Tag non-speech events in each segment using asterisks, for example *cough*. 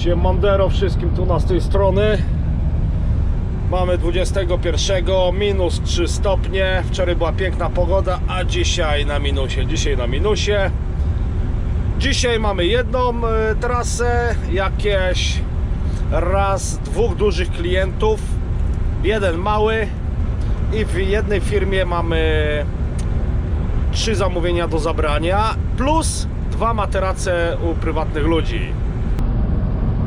Siemandero wszystkim tu na z tej strony. Mamy 21, minus 3 stopnie. Wczoraj była piękna pogoda, a dzisiaj na minusie Dzisiaj na minusie. Dzisiaj mamy jedną e, trasę Jakieś raz, dwóch dużych klientów Jeden mały I w jednej firmie mamy trzy zamówienia do zabrania Plus dwa materace u prywatnych ludzi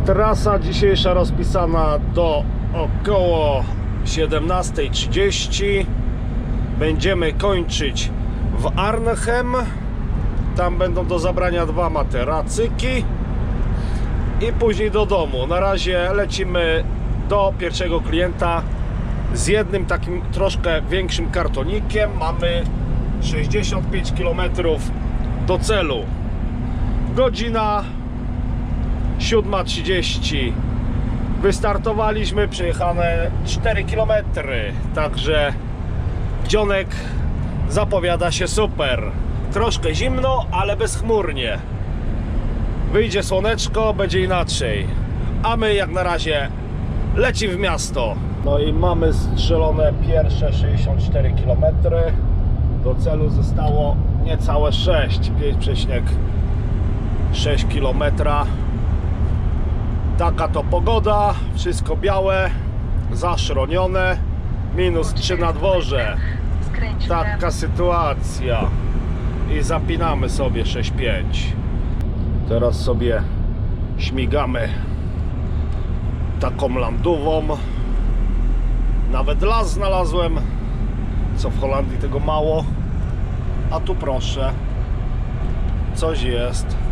Trasa dzisiejsza rozpisana do około 17.30. Będziemy kończyć w Arnhem. Tam będą do zabrania dwa materacyki. I później do domu. Na razie lecimy do pierwszego klienta z jednym takim troszkę większym kartonikiem. Mamy 65 km do celu. Godzina 7.30 Wystartowaliśmy, przejechane 4 km Także dzionek zapowiada się super. Troszkę zimno, ale bezchmurnie. Wyjdzie słoneczko, będzie inaczej. A my jak na razie lecimy w miasto. No i mamy strzelone pierwsze 64 km Do celu zostało niecałe 6 5,6 km Taka to pogoda, wszystko białe, zaszronione, minus 3 na dworze. Taka sytuacja. I zapinamy sobie 6,5. Teraz sobie śmigamy taką landową. Nawet las znalazłem, co w Holandii tego mało. A tu proszę, coś jest.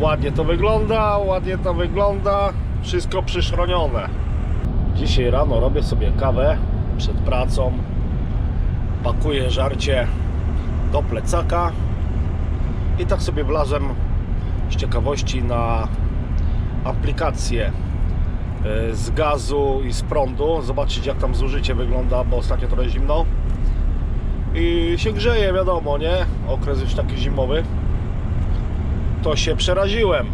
Ładnie to wygląda, ładnie to wygląda. Wszystko przyszronione. Dzisiaj rano robię sobie kawę przed pracą. Pakuję żarcie do plecaka. I tak sobie wlazłem z ciekawości na aplikację e, z gazu i z prądu. Zobaczyć jak tam zużycie wygląda, bo ostatnio trochę zimno. I się grzeje, wiadomo, nie? Okres już taki zimowy to się przeraziłem.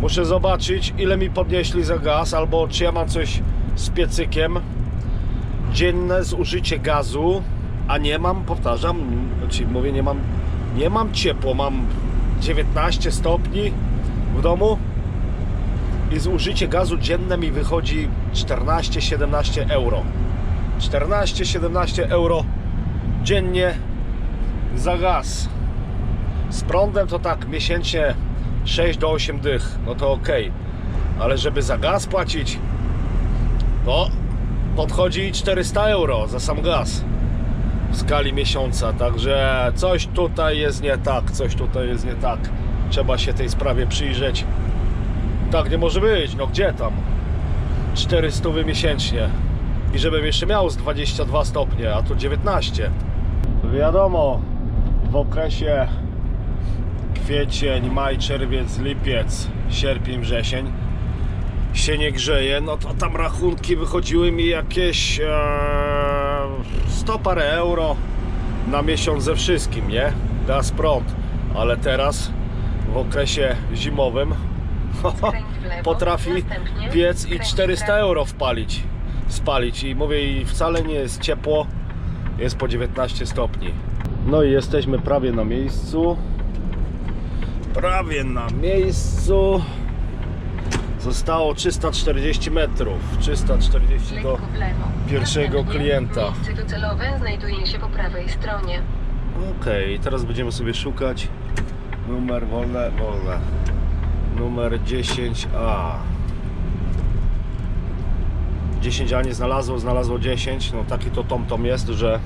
Muszę zobaczyć, ile mi podnieśli za gaz, albo czy ja mam coś z piecykiem. Dzienne zużycie gazu, a nie mam, powtarzam, znaczy mówię, nie mam, nie mam ciepło, mam 19 stopni w domu i zużycie gazu dzienne mi wychodzi 14-17 euro. 14-17 euro dziennie za gaz. Z prądem to tak miesięcznie 6 do 8 dych, no to ok. Ale żeby za gaz płacić, no podchodzi 400 euro za sam gaz w skali miesiąca. Także coś tutaj jest nie tak, coś tutaj jest nie tak. Trzeba się tej sprawie przyjrzeć. Tak nie może być, no gdzie tam? 400 miesięcznie. I żebym jeszcze miał z 22 stopnie, a tu 19. Wiadomo, w okresie kwiecień, maj, czerwiec, lipiec, sierpień, wrzesień się nie grzeje, no to tam rachunki wychodziły mi jakieś e, 100 parę euro na miesiąc ze wszystkim, nie? Gaz, prąd, ale teraz w okresie zimowym *laughs* potrafi piec i skręć w 400 prawo. euro wpalić, spalić i mówię i wcale nie jest ciepło, jest po 19 stopni. No i jesteśmy prawie na miejscu. Prawie na miejscu. Zostało 340 metrów. 340 do Lekko w lewo. pierwszego Następnie klienta. Miejsce docelowe znajduje się po prawej stronie. Okej, teraz będziemy sobie szukać numer wolne, wolne. Numer 10A. 10A nie znalazło, znalazło 10. No taki to tom tom jest, że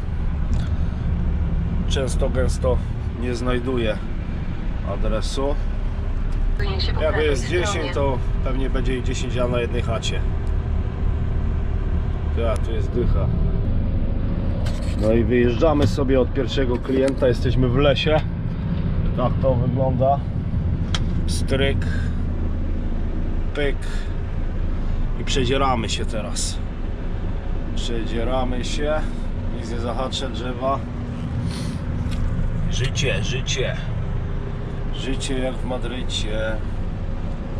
często gęsto nie znajduje adresu. Znajduje się po Jak prawej jest stronie. 10, to pewnie będzie i 10A na jednej chacie. Ja, tu jest dycha. No i wyjeżdżamy sobie od pierwszego klienta, jesteśmy w lesie. Tak to wygląda. Stryk, pyk i przedzieramy się teraz. Przedzieramy się, nic nie zahaczę drzewa. Życie, życie. Życie jak w Madrycie.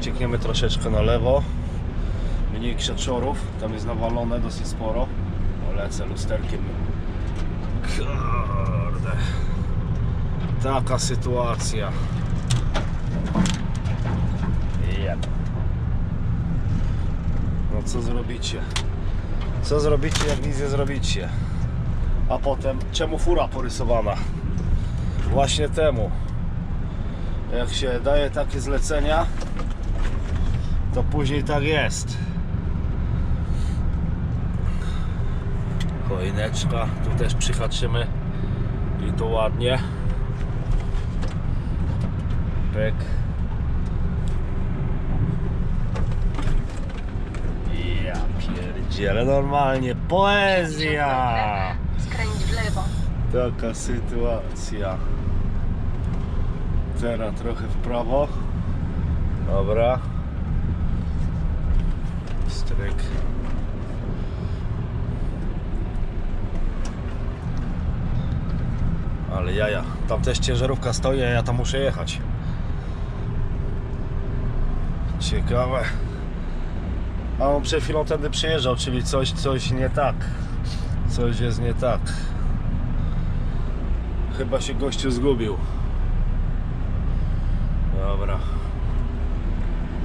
Ciekniemy troszeczkę na lewo. Mniej krzaczorów. Tam jest nawalone dosyć sporo. Lecę lusterkiem. Kurde. Taka sytuacja. Jep. No co zrobicie? Co zrobicie, jak nic nie zrobicie? A potem, czemu fura porysowana? Właśnie temu. Jak się daje takie zlecenia, to później tak jest. Choineczka, tu też przyhaczymy i to ładnie. Pyk. Ja pierdzielę, normalnie poezja! Skręć w lewo. Taka sytuacja. Teraz trochę w prawo. Dobra. Stryk. Ale jaja, tam też ciężarówka stoi, a ja tam muszę jechać. Ciekawe. A on przed chwilą tędy przyjeżdżał, czyli coś, coś nie tak. Coś jest nie tak. Chyba się gościu zgubił. Dobra.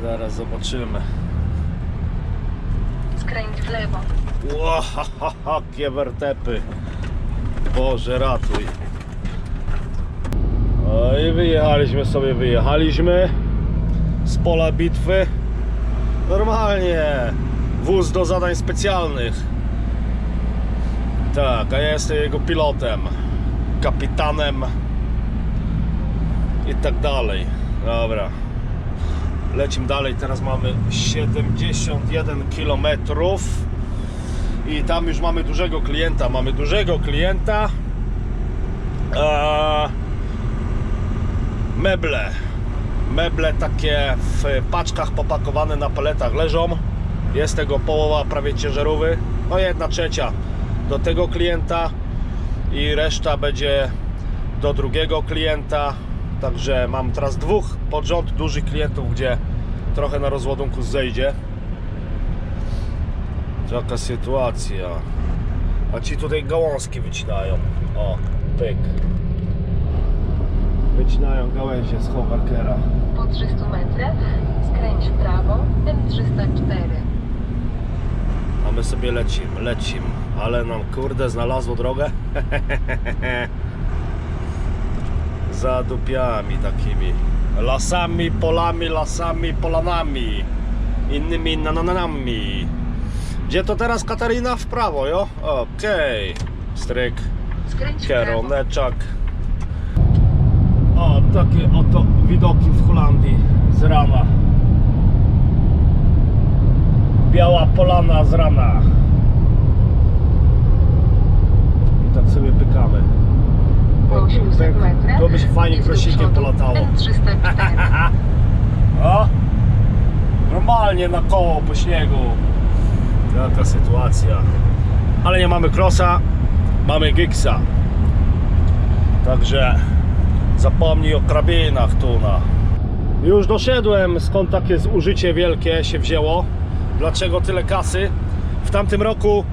Zaraz zobaczymy. Skręć w lewo. Łahahaha, kiewertepy. Boże, ratuj. No i wyjechaliśmy sobie, wyjechaliśmy z pola bitwy. Normalnie. Wóz do zadań specjalnych. Tak, a ja jestem jego pilotem, kapitanem i tak dalej. Dobra. Lecimy dalej. Teraz mamy 71 km i tam już mamy dużego klienta. Mamy dużego klienta. Eee, meble. Meble takie w paczkach popakowane na paletach leżą. Jest tego połowa prawie ciężarówy. No jedna trzecia do tego klienta i reszta będzie do drugiego klienta. Także mam teraz dwóch pod rząd dużych klientów, gdzie trochę na rozładunku zejdzie. Taka sytuacja. A ci tutaj gałązki wycinają. O, pyk. Wycinają gałęzie z Hoverkera. Po 300 metrach skręć w prawo. M304. A my sobie lecimy, lecimy. Ale nam kurde znalazło drogę. *laughs* Za dupiami takimi. Lasami, polami, lasami, polanami. Innymi nananami. Gdzie to teraz Katarina? W prawo, jo? Okej. Stryk, w prawo. kieruneczek. O, takie oto widoki w Holandii z rana. Biała polana z rana. I tak sobie pykamy. Po 800 metrach. To by się fajnie krosikiem polatało. M304. *laughs* O! Normalnie na koło po śniegu. Taka sytuacja. Ale nie mamy krosa, mamy gigsa. Także zapomnij o krabinach tu na. Już doszedłem skąd takie zużycie wielkie się wzięło. Dlaczego tyle kasy? W tamtym roku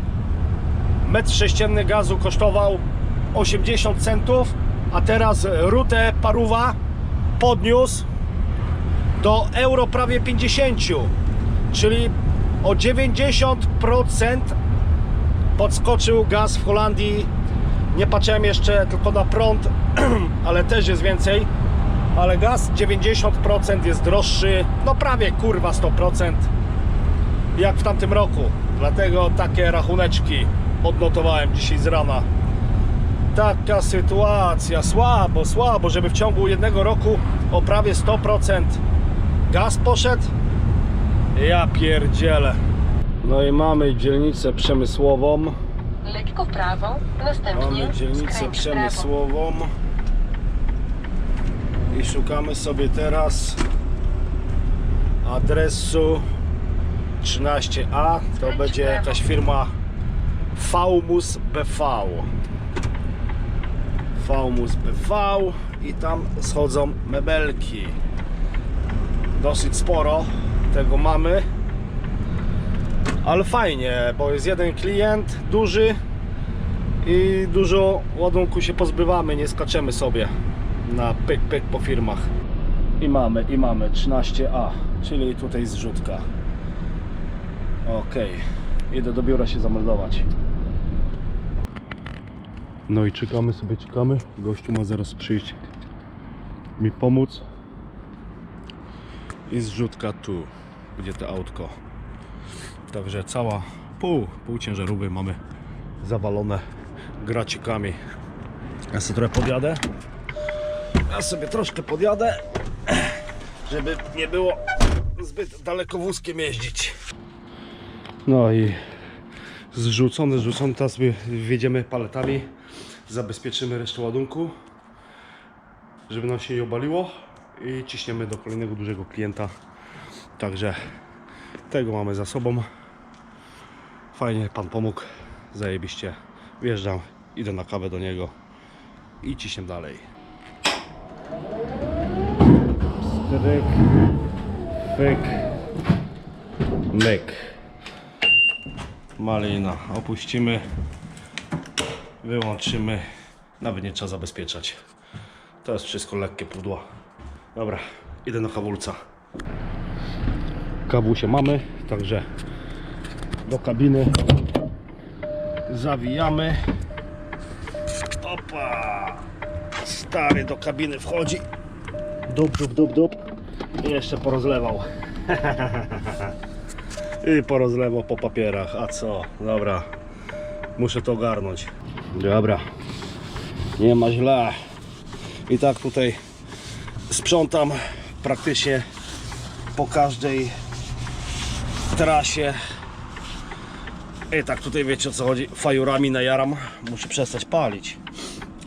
metr sześcienny gazu kosztował 80 centów, a teraz rutę paruwa podniósł do euro prawie 50, czyli o 90% podskoczył gaz w Holandii. Nie patrzyłem jeszcze tylko na prąd, *clears throat* ale też jest więcej. Ale gaz 90% jest droższy, no prawie kurwa 100% jak w tamtym roku. Dlatego takie rachuneczki odnotowałem dzisiaj z rana. Taka sytuacja, słabo, słabo, żeby w ciągu jednego roku o prawie 100% gaz poszedł. Ja pierdzielę. No i mamy dzielnicę przemysłową. Lekko w prawo. Następnie Mamy dzielnicę przemysłową. I szukamy sobie teraz adresu 13A. To będzie jakaś firma Faumus BV. Faumus BV. i tam schodzą mebelki. Dosyć sporo tego mamy. Ale fajnie, bo jest jeden klient duży i dużo ładunku się pozbywamy, nie skaczemy sobie na pyk pyk po firmach. I mamy, i mamy 13A, czyli tutaj zrzutka. Ok, idę do biura się zameldować. No i czekamy sobie, czekamy. Gościu ma zaraz przyjść mi pomóc. I zrzutka tu, gdzie to autko. Także cała pół, pół ciężarówki mamy zawalone gracikami. Ja sobie trochę podjadę. Ja sobie troszkę podjadę, żeby nie było zbyt daleko wózkiem jeździć. No i zrzucone, zrzucone, teraz wjedziemy paletami, zabezpieczymy resztę ładunku, żeby nam się nie obaliło i ciśniemy do kolejnego dużego klienta. Także tego mamy za sobą. Fajnie Pan pomógł, zajebiście. Wjeżdżam, idę na kawę do niego i ciśniemy dalej. Stryk, fyk, myk. Malina. Opuścimy, wyłączymy. Nawet nie trzeba zabezpieczać. To jest wszystko lekkie pudło. Dobra, idę na kawulca. Kawusie mamy, także do kabiny zawijamy. Opa! Stary do kabiny wchodzi. Dup, dup, dup, dup. I jeszcze porozlewał. *laughs* I porozlewał po papierach. A co? Dobra. Muszę to ogarnąć. Dobra. Nie ma źle. I tak tutaj sprzątam praktycznie po każdej trasie. I tak tutaj wiecie o co chodzi. Fajurami najaram. Muszę przestać palić.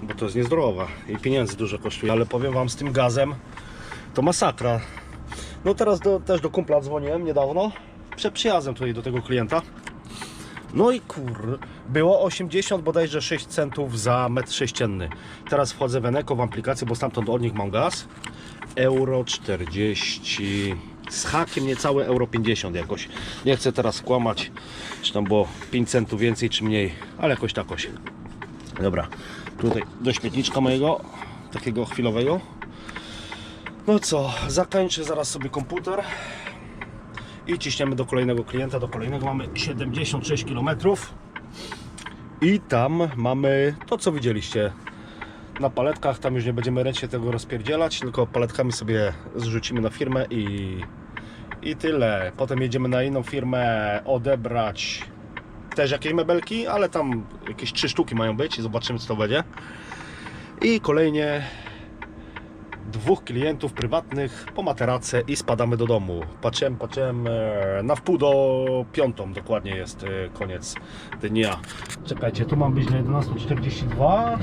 Bo to jest niezdrowe i pieniędzy dużo kosztuje. Ale powiem wam z tym gazem to masakra. No teraz do, też do kumpla dzwoniłem niedawno. Przed przyjazdem tutaj do tego klienta. No i kur, było 80 bodajże 6 centów za metr sześcienny. Teraz wchodzę w Eneco w aplikację, bo stamtąd od nich mam gaz. Euro 40 z hakiem niecałe euro 50 jakoś. Nie chcę teraz skłamać, czy tam było 5 centów więcej czy mniej, ale jakoś takoś. Dobra, tutaj do śmietniczka mojego, takiego chwilowego. No co, zakończę zaraz sobie komputer i ciśniemy do kolejnego klienta, do kolejnego mamy 76 km i tam mamy to co widzieliście na paletkach, tam już nie będziemy ręcznie tego rozpierdzielać, tylko paletkami sobie zrzucimy na firmę i, i tyle. Potem jedziemy na inną firmę odebrać też jakieś mebelki, ale tam jakieś trzy sztuki mają być i zobaczymy co to będzie. I kolejnie dwóch klientów prywatnych po materace i spadamy do domu. Patrzyłem, patrzyłem e, na wpół do piątą dokładnie jest e, koniec dnia. Czekajcie, tu mam być na 11.42,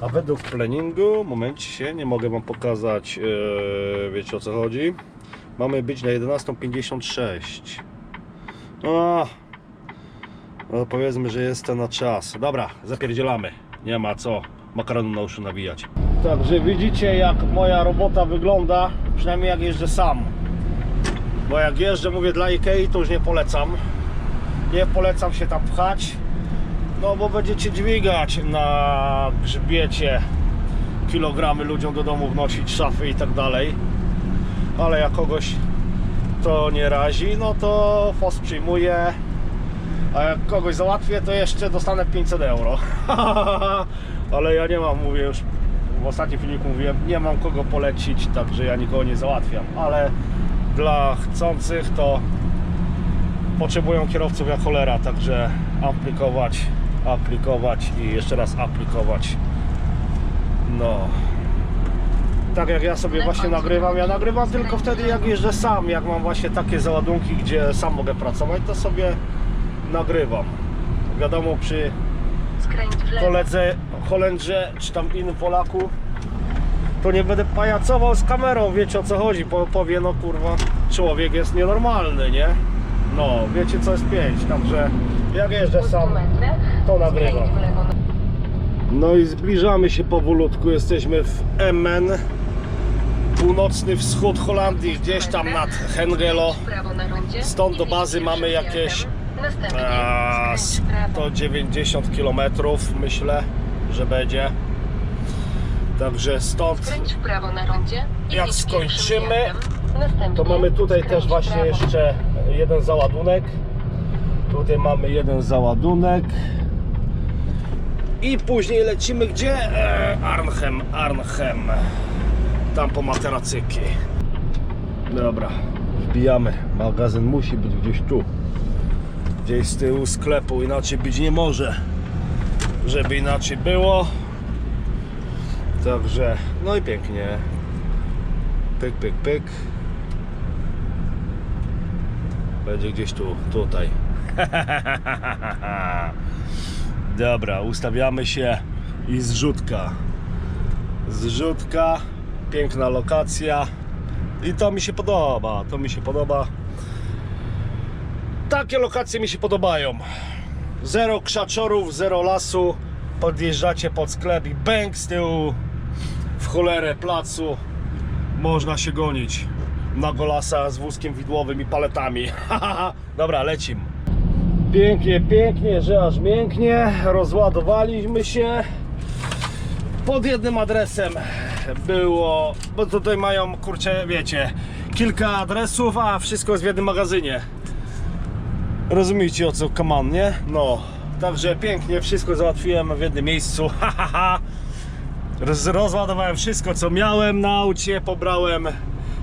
a według planningu, momencie, nie mogę Wam pokazać, e, wiecie o co chodzi. Mamy być na 11.56. No, no powiedzmy, że jest to na czas. Dobra, zapierdzielamy. Nie ma co makaronu na uszu nawijać. Także widzicie jak moja robota wygląda, przynajmniej jak jeżdżę sam. Bo jak jeżdżę, mówię dla Ikei, to już nie polecam. Nie polecam się tam pchać, no bo będziecie dźwigać na grzbiecie kilogramy ludziom do domu wnosić, szafy i tak dalej. Ale jak kogoś to nie razi, no to FOS przyjmuje. A jak kogoś załatwię, to jeszcze dostanę 500 euro. *laughs* Ale ja nie mam, mówię już w ostatnim filmiku mówiłem, nie mam kogo polecić, także ja nikogo nie załatwiam. Ale dla chcących to potrzebują kierowców jak cholera, także aplikować, aplikować i jeszcze raz aplikować. No. Tak jak ja sobie właśnie nagrywam, ja nagrywam tylko wtedy jak jeżdżę sam, jak mam właśnie takie załadunki, gdzie sam mogę pracować, to sobie nagrywam. Wiadomo, przy Skręć w lewo. koledze Holendrze, czy tam innym Polaku, to nie będę pajacował z kamerą, wiecie o co chodzi, po, powie no kurwa, człowiek jest nienormalny, nie? No, wiecie co jest pięć, także jak jeżdżę Po 100 sam, to nagrywam. No i zbliżamy się powolutku. Jesteśmy w Emmen. Północny wschód Holandii, gdzieś tam nad Hengelo. Stąd do bazy mamy jakieś. Następnie A, skręć w prawo. 190 km myślę, że będzie. Także stąd Skręć w prawo na rondzie i Jak pierwszym skończymy, zjazdem. Następnie to mamy tutaj skręć też w właśnie prawo. jeszcze jeden załadunek. Tutaj mamy jeden załadunek. I później lecimy gdzie? E, Arnhem, Arnhem. Tam po materacyki. Dobra, wbijamy. Magazyn musi być gdzieś tu. Gdzieś z tyłu sklepu, inaczej być nie może. Żeby inaczej było. Także, no i pięknie. Pyk, pyk, pyk. Będzie gdzieś tu, tutaj. *laughs* Dobra, ustawiamy się i zrzutka. Zrzutka, piękna lokacja. I to mi się podoba, to mi się podoba. Takie lokacje mi się podobają. Zero krzaczorów, zero lasu. Podjeżdżacie pod sklep i bęk z tyłu w cholerę placu. Można się gonić na golasa z wózkiem widłowym i paletami. *laughs* Dobra, lecim. Pięknie, pięknie, że aż mięknie. Rozładowaliśmy się. Pod jednym adresem było, bo tutaj mają, kurczę, wiecie, kilka adresów, a wszystko jest w jednym magazynie. Rozumiecie o co kaman, nie? No, także pięknie, wszystko załatwiłem w jednym miejscu. *laughs* Ha, ha, ha. Roz, rozładowałem wszystko co miałem na aucie, pobrałem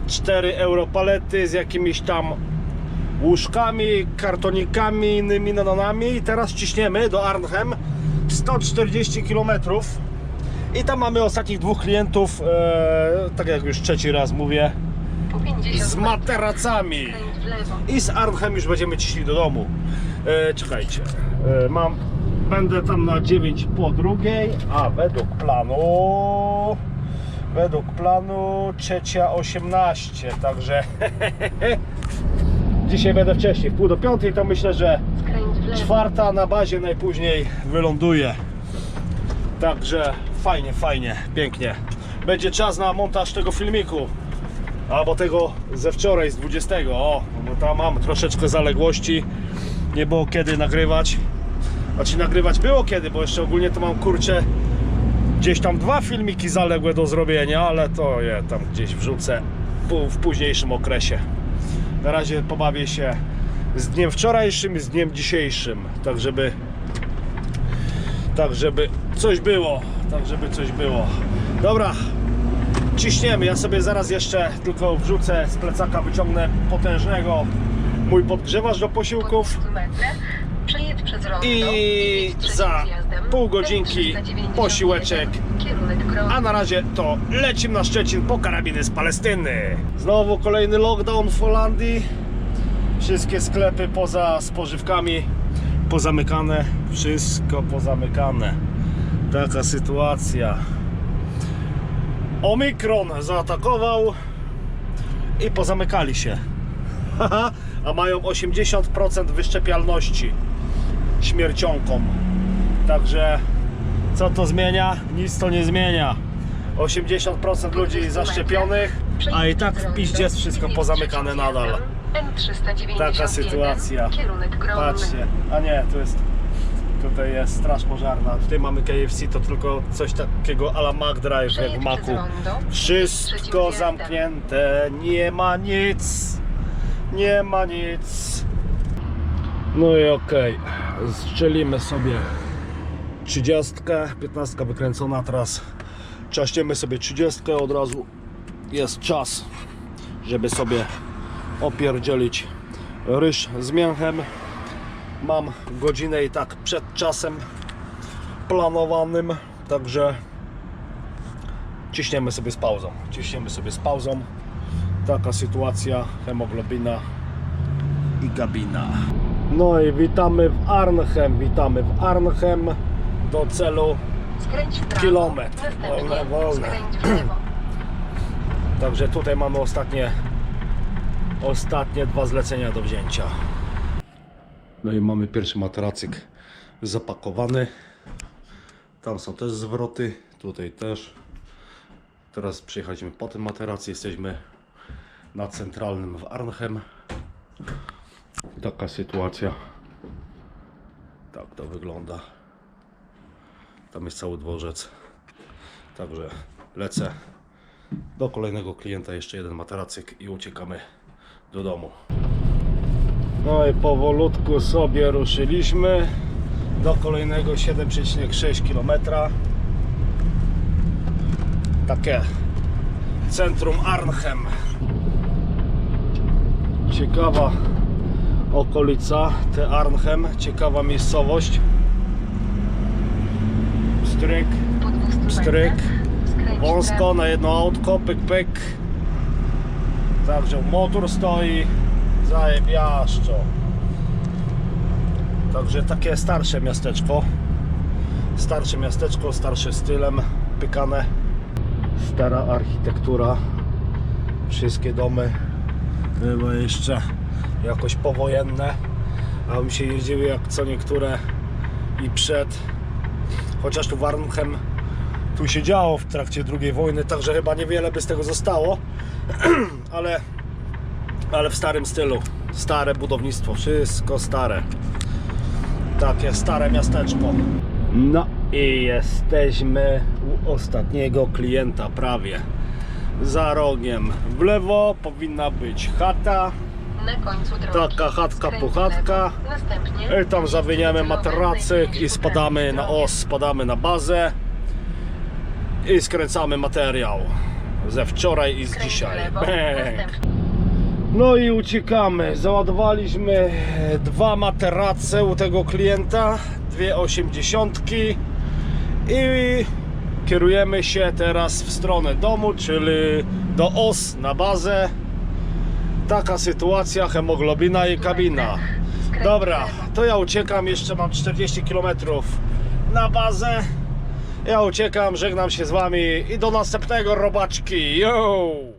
4 euro palety z jakimiś tam łóżkami, kartonikami, innymi nanami i teraz ciśniemy do Arnhem 140 km i tam mamy ostatnich dwóch klientów, e, tak jak już trzeci raz mówię, Po 50 z materacami. I z Arnhem już będziemy ciśli do domu. E, czekajcie, e, mam, będę tam na 9 po drugiej, a według planu, według planu trzecia 18, także *laughs* dzisiaj będę wcześniej, w pół do piątej, to myślę, że czwarta na bazie najpóźniej wyląduje. Także fajnie, fajnie, pięknie. Będzie czas na montaż tego filmiku. Albo tego ze wczoraj, z 20. O, bo tam mam troszeczkę zaległości. Nie było kiedy nagrywać. Znaczy nagrywać było kiedy, bo jeszcze ogólnie to mam kurczę gdzieś tam dwa filmiki zaległe do zrobienia, ale to je tam gdzieś wrzucę w późniejszym okresie. Na razie pobawię się z dniem wczorajszym i z dniem dzisiejszym, tak żeby tak żeby coś było, tak żeby coś było. Dobra, ciśniemy. Ja sobie zaraz jeszcze tylko wrzucę z plecaka, wyciągnę potężnego mój podgrzewacz do Po posiłków 200 metrach przejedź przez rondo I za pół godzinki T391, posiłeczek. A na razie to lecimy na Szczecin po karabiny z Palestyny. Znowu kolejny lockdown w Holandii. Wszystkie sklepy poza spożywkami pozamykane. Wszystko pozamykane. Taka sytuacja. Omikron zaatakował i pozamykali się. A mają 80% wyszczepialności śmiercionką. Także co to zmienia? Nic to nie zmienia. 80% ludzi zaszczepionych, a i tak w piździe jest wszystko pozamykane nadal. Taka sytuacja. Patrzcie, a nie, to jest. Tutaj jest straż pożarna. Tutaj mamy KFC, to tylko coś takiego ala McDrive jak w rondo. Wszystko zamknięte, nie ma nic. Nie ma nic. No i okej, strzelimy sobie 30, 15 wykręcona, teraz czaśniemy sobie 30 od razu. Jest czas, żeby sobie opierdzielić ryż z mięchem. Mam godzinę i tak przed czasem planowanym, także ciśniemy sobie z pauzą. Ciśniemy sobie z pauzą. Taka sytuacja, hemoglobina i gabina. No i witamy w Arnhem, witamy w Arnhem do celu. Skręć prawo. Kilometr. Wolne, wolne. Skręć w lewo. Także tutaj mamy ostatnie ostatnie dwa zlecenia do wzięcia. No i mamy pierwszy materacyk zapakowany. Tam są też zwroty, tutaj też. Teraz przyjechaliśmy po tym materacji, jesteśmy na centralnym w Arnhem. Taka sytuacja. Tak to wygląda. Tam jest cały dworzec. Także lecę do kolejnego klienta, jeszcze jeden materacyk i uciekamy do domu. No i powolutku sobie ruszyliśmy do kolejnego 7,6 km. Takie centrum Arnhem. Ciekawa okolica, te Arnhem, ciekawa miejscowość. Stryk, Po 200 Pstryk. metrach skręć w wąsko na jedno autko, pyk pyk. Także motor stoi, zajebiaszczo. Także takie starsze miasteczko. Starsze miasteczko, starsze stylem, pykane. Stara architektura. Wszystkie domy były jeszcze jakoś powojenne. A mi się jeździły jak co niektóre i przed. Chociaż tu w Arnhem tu się działo w trakcie II wojny, także chyba niewiele by z tego zostało, *clears throat* ale, ale w starym stylu. Stare budownictwo, wszystko stare. Takie stare miasteczko. No i jesteśmy u ostatniego klienta prawie. Za rogiem w lewo powinna być chata. Na końcu drogi. Taka chatka puchatka. I tam zawiniemy materacyk i spadamy na os, spadamy na bazę i skręcamy materiał ze wczoraj i z dzisiaj. lewo. No i uciekamy. Załadowaliśmy dwa materace u tego klienta, dwie osiemdziesiątki i kierujemy się teraz w stronę domu, czyli do OS na bazę. Taka sytuacja, hemoglobina i kabina. Dobra, to ja uciekam, jeszcze mam 40 km na bazę. Ja uciekam, żegnam się z wami i do następnego robaczki. Yo!